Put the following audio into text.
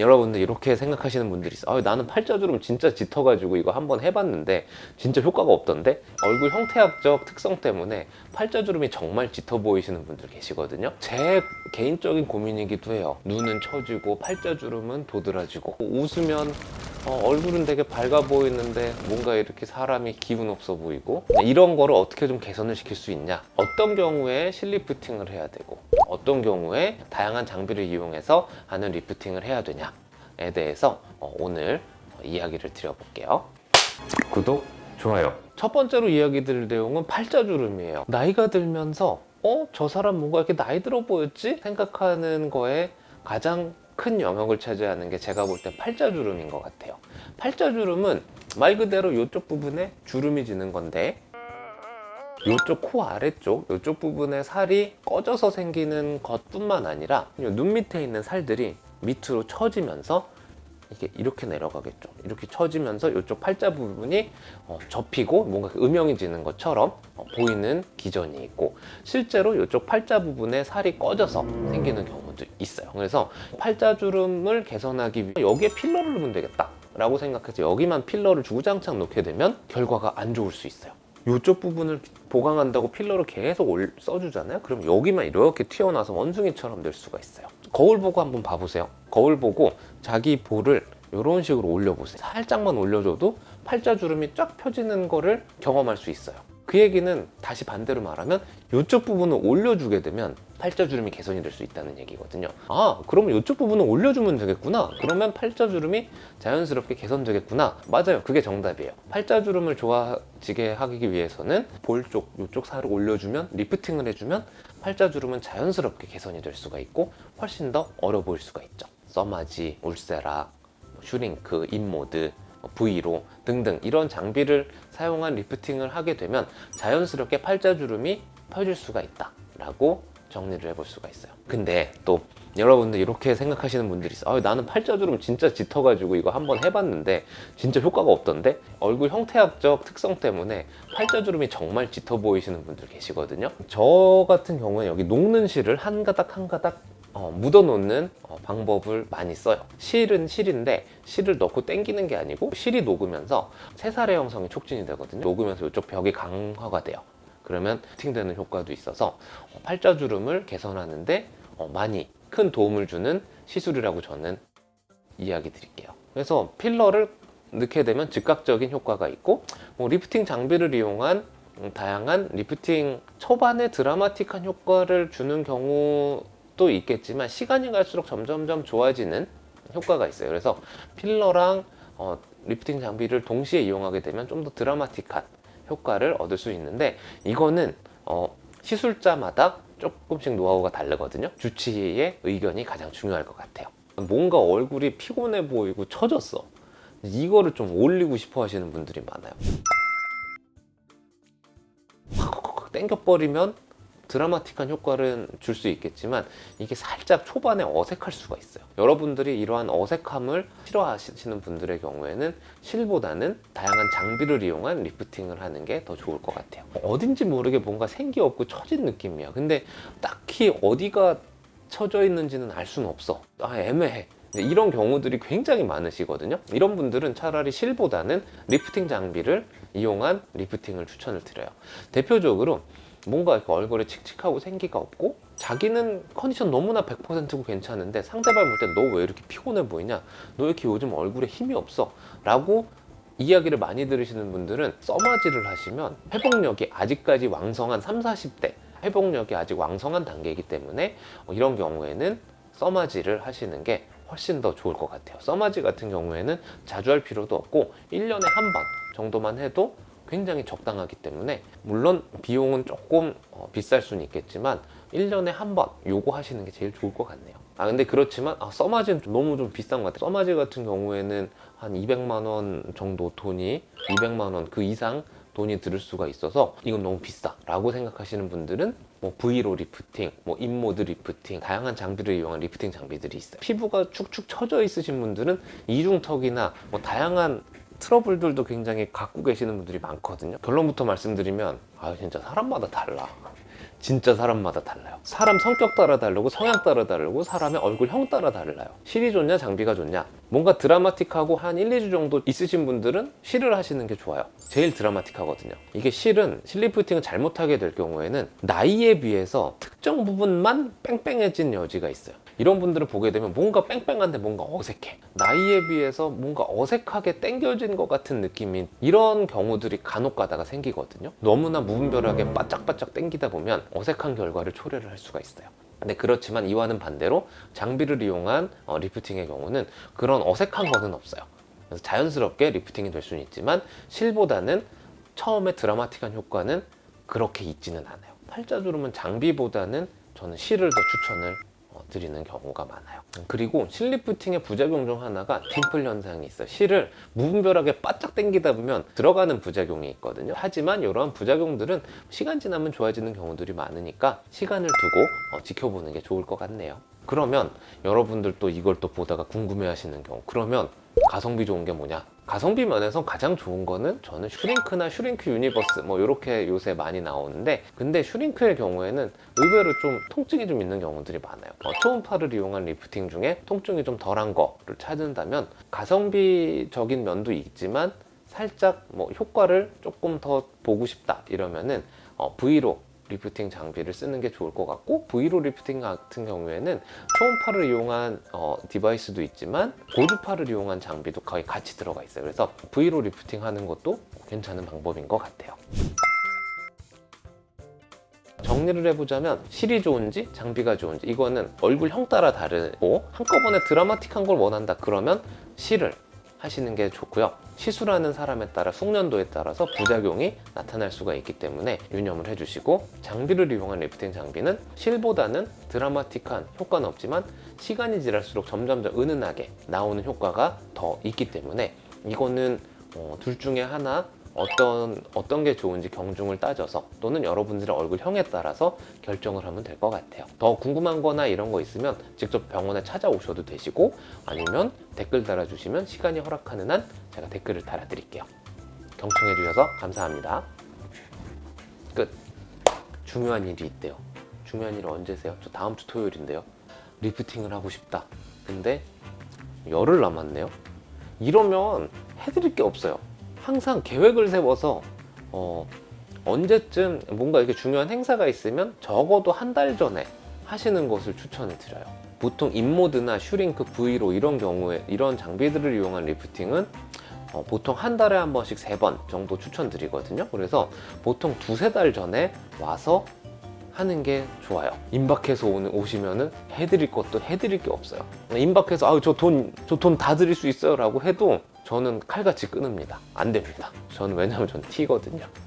여러분들 이렇게 생각하시는 분들이 있어요. 아, 나는 팔자주름 진짜 짙어가지고 이거 한번 해봤는데 진짜 효과가 없던데 얼굴 형태학적 특성 때문에 팔자주름이 정말 짙어 보이시는 분들 계시거든요. 제 개인적인 고민이기도 해요. 눈은 처지고 팔자주름은 도드라지고 웃으면 어, 얼굴은 되게 밝아 보이는데 뭔가 이렇게 사람이 기분 없어 보이고 이런 거를 어떻게 좀 개선을 시킬 수 있냐 어떤 경우에 실리 프팅을 해야 되고 어떤 경우에 다양한 장비를 이용해서 하는 리프팅을 해야 되냐에 대해서 어, 오늘 이야기를 드려볼게요 구독 좋아요 첫 번째로 이야기 드릴 내용은 팔자주름이에요 나이가 들면서 어? 저 사람 뭔가 이렇게 나이 들어 보였지? 생각하는 거에 가장 큰 영역을 차지하는 게 제가 볼땐 팔자주름인 것 같아요. 팔자주름은 말 그대로 이쪽 부분에 주름이 지는 건데 이쪽 코 아래쪽 이쪽 부분에 살이 꺼져서 생기는 것뿐만 아니라 눈 밑에 있는 살들이 밑으로 처지면서 이게 이렇게 내려가겠죠. 이렇게 처지면서 이쪽 팔자 부분이 어, 접히고 뭔가 음영해지는 것처럼 어, 보이는 기전이 있고 실제로 이쪽 팔자 부분에 살이 꺼져서 생기는 경우도 있어요. 그래서 팔자주름을 개선하기 위해 여기에 필러를 넣으면 되겠다. 라고 생각해서 여기만 필러를 주구장창 놓게 되면 결과가 안 좋을 수 있어요. 이쪽 부분을 보강한다고 필러를 계속 올- 써주잖아요. 그럼 여기만 이렇게 튀어나와서 원숭이처럼 될 수가 있어요. 거울 보고 한번 봐보세요. 거울 보고 자기 볼을 이런 식으로 올려보세요. 살짝만 올려줘도 팔자주름이 쫙 펴지는 거를 경험할 수 있어요. 그 얘기는 다시 반대로 말하면 이쪽 부분을 올려주게 되면 팔자주름이 개선이 될 수 있다는 얘기거든요. 아, 그러면 이쪽 부분을 올려주면 되겠구나. 그러면 팔자주름이 자연스럽게 개선되겠구나. 맞아요. 그게 정답이에요. 팔자주름을 좋아지게 하기 위해서는 볼 쪽, 이쪽 살을 올려주면, 리프팅을 해주면 팔자주름은 자연스럽게 개선이 될 수가 있고 훨씬 더 어려 보일 수가 있죠. 써마지, 울세라, 뭐 슈링크, 인모드, 뭐 V로 등등 이런 장비를 사용한 리프팅을 하게 되면 자연스럽게 팔자주름이 펴질 수가 있다 라고 정리를 해볼 수가 있어요. 근데 또 여러분들 이렇게 생각하시는 분들이 있어요. 아, 나는 팔자주름 진짜 짙어가지고 이거 한번 해봤는데 진짜 효과가 없던데 얼굴 형태학적 특성 때문에 팔자주름이 정말 짙어 보이시는 분들 계시거든요. 저 같은 경우는 여기 녹는 실을 한 가닥 한 가닥 어, 묻어놓는 어, 방법을 많이 써요. 실은 실인데 실을 넣고 당기는 게 아니고 실이 녹으면서 새살의 형성이 촉진이 되거든요. 녹으면서 이쪽 벽이 강화가 돼요. 그러면 팅되는 효과도 있어서 어, 팔자주름을 개선하는데 어, 많이 큰 도움을 주는 시술이라고 저는 이야기 드릴게요. 그래서 필러를 넣게 되면 즉각적인 효과가 있고 뭐 리프팅 장비를 이용한 음, 다양한 리프팅 초반에 드라마틱한 효과를 주는 경우 도 있겠지만 시간이 갈수록 점점점 좋아지는 효과가 있어요. 그래서 필러랑 어, 리프팅 장비를 동시에 이용하게 되면 좀 더 드라마틱한 효과를 얻을 수 있는데 이거는 어, 시술자마다 조금씩 노하우가 다르거든요. 주치의의 의견이 가장 중요할 것 같아요. 뭔가 얼굴이 피곤해 보이고 처졌어. 이거를 좀 올리고 싶어 하시는 분들이 많아요. 확 땡겨버리면 드라마틱한 효과를 줄수 있겠지만 이게 살짝 초반에 어색할 수가 있어요. 여러분들이 이러한 어색함을 싫어하시는 분들의 경우에는 실보다는 다양한 장비를 이용한 리프팅을 하는 게 더 좋을 것 같아요. 어딘지 모르게 뭔가 생기 없고 처진 느낌이야. 근데 딱히 어디가 처져 있는지는 알 수는 없어. 아, 애매해. 이런 경우들이 굉장히 많으시거든요. 이런 분들은 차라리 실보다는 리프팅 장비를 이용한 리프팅을 추천을 드려요. 대표적으로 뭔가 이렇게 얼굴에 칙칙하고 생기가 없고 자기는 컨디션 너무나 100%고 괜찮은데 상대방 볼 때 너 왜 이렇게 피곤해 보이냐? 너왜 이렇게 요즘 얼굴에 힘이 없어? 라고 이야기를 많이 들으시는 분들은 써마지를 하시면 회복력이 아직까지 왕성한 3, 40대 회복력이 아직 왕성한 단계이기 때문에 어, 이런 경우에는 써마지를 하시는 게 훨씬 더 좋을 것 같아요. 써마지 같은 경우에는 자주 할 필요도 없고 1년에 한 번 정도만 해도 굉장히 적당하기 때문에 물론 비용은 조금 어, 비쌀 수는 있겠지만 1년에 한 번 요거 하시는 게 제일 좋을 것 같네요. 아 근데 그렇지만 아, 써마지는 좀 너무 좀 비싼 것 같아요. 써마지 같은 경우에는 한 200만 원 정도 돈이 200만 원 그 이상 돈이 들을 수가 있어서 이건 너무 비싸 라고 생각하시는 분들은 뭐 V로 리프팅, 뭐 인모드 리프팅, 다양한 장비를 이용한 리프팅 장비들이 있어요. 피부가 축축 처져 있으신 분들은 이중턱이나 뭐 다양한 트러블들도 굉장히 갖고 계시는 분들이 많거든요. 결론부터 말씀드리면 아 진짜 사람마다 달라. 진짜 사람마다 달라요. 사람 성격 따라 다르고 성향 따라 다르고 사람의 얼굴형 따라 달라요. 실이 좋냐 장비가 좋냐 뭔가 드라마틱하고 한 1, 2주 정도 있으신 분들은 실을 하시는 게 좋아요. 제일 드라마틱하거든요. 이게 실은 실리프팅을 잘못하게 될 경우에는 나이에 비해서 특정 부분만 뺑뺑해진 여지가 있어요. 이런 분들을 보게 되면 뭔가 뺑뺑한데 뭔가 어색해. 나이에 비해서 뭔가 어색하게 땡겨진 것 같은 느낌인 이런 경우들이 간혹 가다가 생기거든요. 너무나 무분별하게 바짝바짝 땡기다 보면 어색한 결과를 초래를 할 수가 있어요. 근데 그렇지만 이와는 반대로 장비를 이용한 어, 리프팅의 경우는 그런 어색한 거는 없어요. 그래서 자연스럽게 리프팅이 될 수는 있지만 실보다는 처음에 드라마틱한 효과는 그렇게 있지는 않아요. 팔자주름은 장비보다는 저는 실을 더 추천을 어, 드리는 경우가 많아요. 그리고 실 리프팅의 부작용 중 하나가 딤플 현상이 있어요. 실을 무분별하게 바짝 당기다 보면 들어가는 부작용이 있거든요. 하지만 이러한 부작용들은 시간 지나면 좋아지는 경우들이 많으니까 시간을 두고 어, 지켜보는 게 좋을 것 같네요. 그러면 여러분들 또 이걸 또 보다가 궁금해 하시는 경우 그러면 가성비 좋은 게 뭐냐? 가성비 면에서 가장 좋은 거는 저는 슈링크나 슈링크 유니버스 뭐 이렇게 요새 많이 나오는데 근데 슈링크의 경우에는 의외로 좀 통증이 좀 있는 경우들이 많아요. 어, 초음파를 이용한 리프팅 중에 통증이 좀 덜한 거를 찾는다면 가성비적인 면도 있지만 살짝 뭐 효과를 조금 더 보고 싶다 이러면은 어, V로 리프팅 장비를 쓰는 게 좋을 것 같고 V로 리프팅 같은 경우에는 초음파를 이용한 어, 디바이스도 있지만 고주파를 이용한 장비도 거의 같이 들어가 있어요. 그래서 V로 리프팅 하는 것도 괜찮은 방법인 것 같아요. 정리를 해보자면 실이 좋은지 장비가 좋은지 이거는 얼굴형 따라 다르고 한꺼번에 드라마틱한 걸 원한다 그러면 실을 하시는 게 좋고요. 시술하는 사람에 따라 숙련도에 따라서 부작용이 나타날 수가 있기 때문에 유념을 해주시고 장비를 이용한 리프팅 장비는 실보다는 드라마틱한 효과는 없지만 시간이 지날수록 점점 더 은은하게 나오는 효과가 더 있기 때문에 이거는 어, 둘 중에 하나 어떤 어떤 게 좋은지 경중을 따져서 또는 여러분들의 얼굴형에 따라서 결정을 하면 될 것 같아요. 더 궁금한 거나 이런 거 있으면 직접 병원에 찾아오셔도 되시고 아니면 댓글 달아주시면 시간이 허락하는 한 제가 댓글을 달아드릴게요. 경청해 주셔서 감사합니다. 끝. 중요한 일이 있대요. 중요한 일이 언제세요? 저 다음 주 토요일인데요. 리프팅을 하고 싶다. 근데 열흘 남았네요. 이러면 해드릴 게 없어요. 항상 계획을 세워서 어, 언제쯤 뭔가 이렇게 중요한 행사가 있으면 적어도 한 달 전에 하시는 것을 추천을 드려요. 보통 인모드나 슈링크, V로 이런 경우에 이런 장비들을 이용한 리프팅은 어, 보통 한 달에 한 번씩 세 번 정도 추천드리거든요. 그래서 보통 두세 달 전에 와서 하는 게 좋아요. 임박해서 오는, 오시면은 해드릴 것도 해드릴 게 없어요. 임박해서 아우 저 돈 저 돈 다 드릴 수 있어요라고 해도 저는 칼같이 끊습니다. 안 됩니다. 저는 왜냐면 전 T거든요.